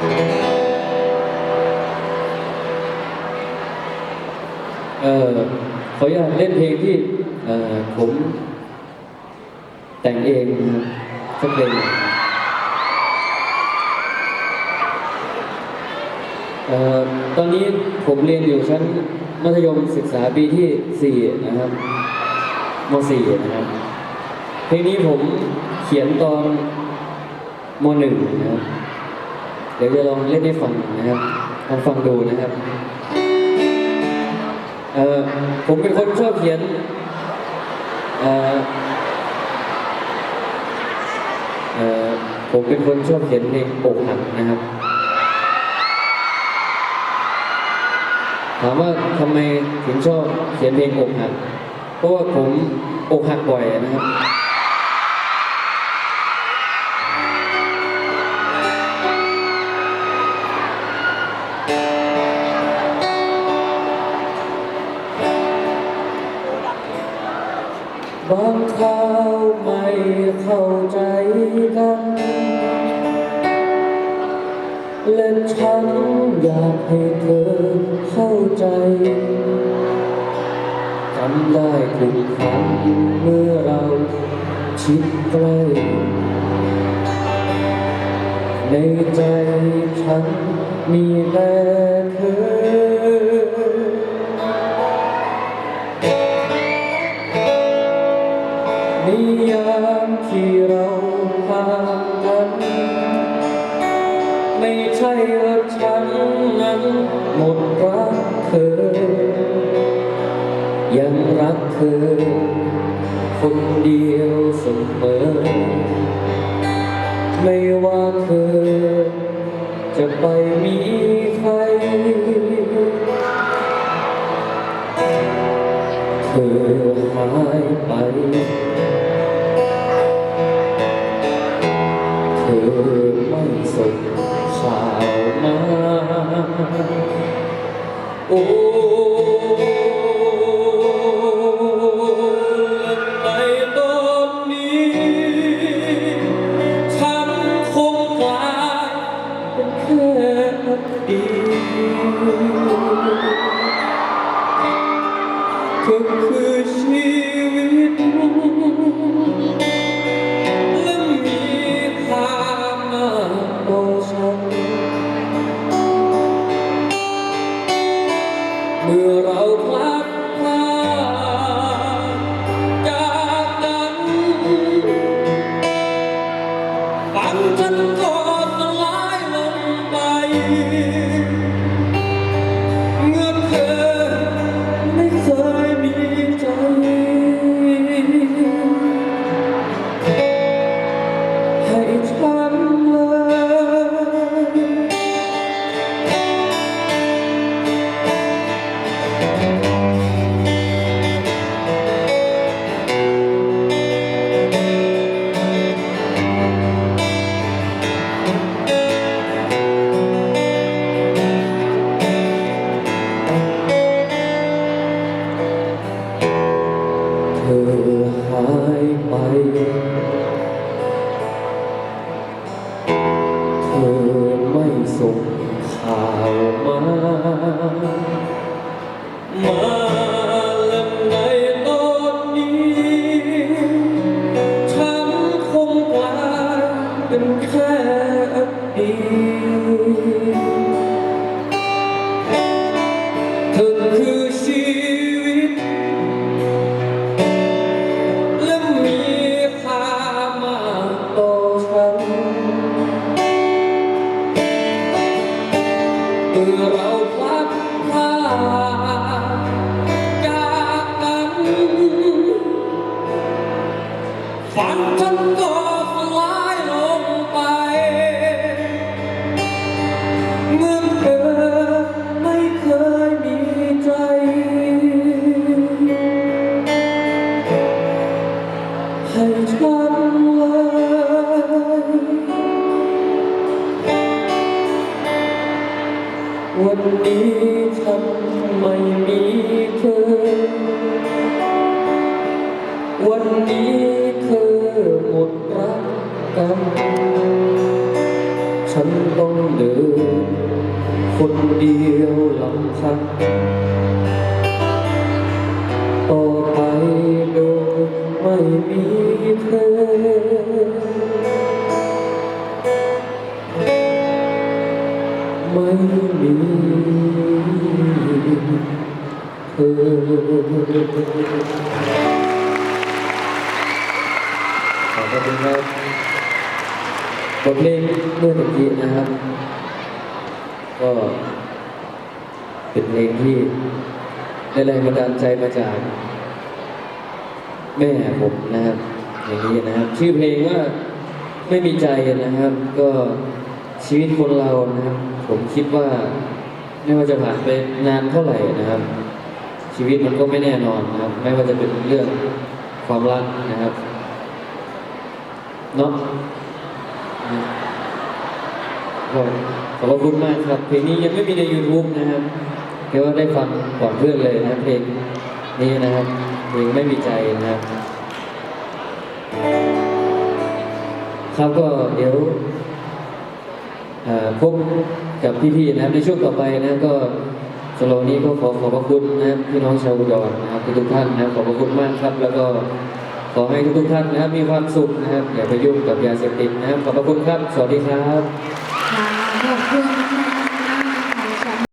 เออขออนุญาตเล่นเพลงที่เออผม แต่งเองนะครับสักเพลงเอ่อตอนนี้ผมเรียนอยู่ชั้นมัธยมศึกษาปีที่ 4 นะครับม .4 นะครับ เพลงนี้ผมเขียนตอนม .1 นะครับ เดี๋ยวจะลองเล่นให้ฟังนะครับลองฟังดูนะครับเอ่อผมเป็นคนชอบเขียนเอ่อเออผมเป็นคนชอบเขียนเพลงอกหักนะครับ ถามว่าทำไมถึงชอบเขียนเพลงอกหักเพราะว่าผมอกหักบ่อยนะครับ เข้าใจกัน และฉันอยากให้เธอเข้าใจจำได้ทุกครั้งเมื่อเราชิดใกล้ ในใจฉันมีแต่เธอ นิยามที่เราห่างกันไม่ใช่ว่าฉันนั้นหมดรักเธอ ยังรักเธอ คนเดียวเสมอ ไม่ว่าเธอจะไปมีใคร ส่งข่าวมาโอ้ ฝันฉันก็สลายลงไป เมื่อเธอไม่เคยมีใจ ให้ฉันเลยวันนี้ฉันไม่มีเธอ วันนี้ ฉันต้องเดิน คนเดียวลำพังต่อไปโดยไม่มีเธอ ไม่มีเธอขอบคุณครับ บทเพลงเมื่อตะกี้นะครับ ก็เป็นเพลงที่ได้แรงบันดาลใจมาจาก แม่ผมนะครับ อย่างนี้นะครับ ชื่อเพลงว่าไม่มีใจนะครับ ก็ชีวิตคนเรานะครับ ผมคิดว่า ไม่ว่าจะผ่านไปนานเท่าไหร่นะครับ ชีวิตมันก็ไม่แน่นอนนะครับ ไม่ว่าจะเป็นเรื่องความรักนะครับเนาะ ก็ขอบพระคุณมากครับ เพลงนี้ยังไม่มีใน YouTube นะครับแค่ว่าได้ฟังก่อนเพื่อนเลยนะเพลงนี้นะครับเพลงไม่มีใจนะครับครับก็เดี๋ยวเอ่อพบกับพี่ๆนะครับในช่วงต่อไปนะก็สำหรับนนี้ก็ขอขอบพระคุณนะครับพี่น้องชาวอุดรนะครับทุกท่านนะครับขอบพระคุณมากครับ แล้วก็ ขอให้ทุกท่านนะครับมีความสุขนะครับอย่าไปยุ่งกับยาเสพติดนะครับขอบพระคุณครับ สวัสดีครับขอบคุณ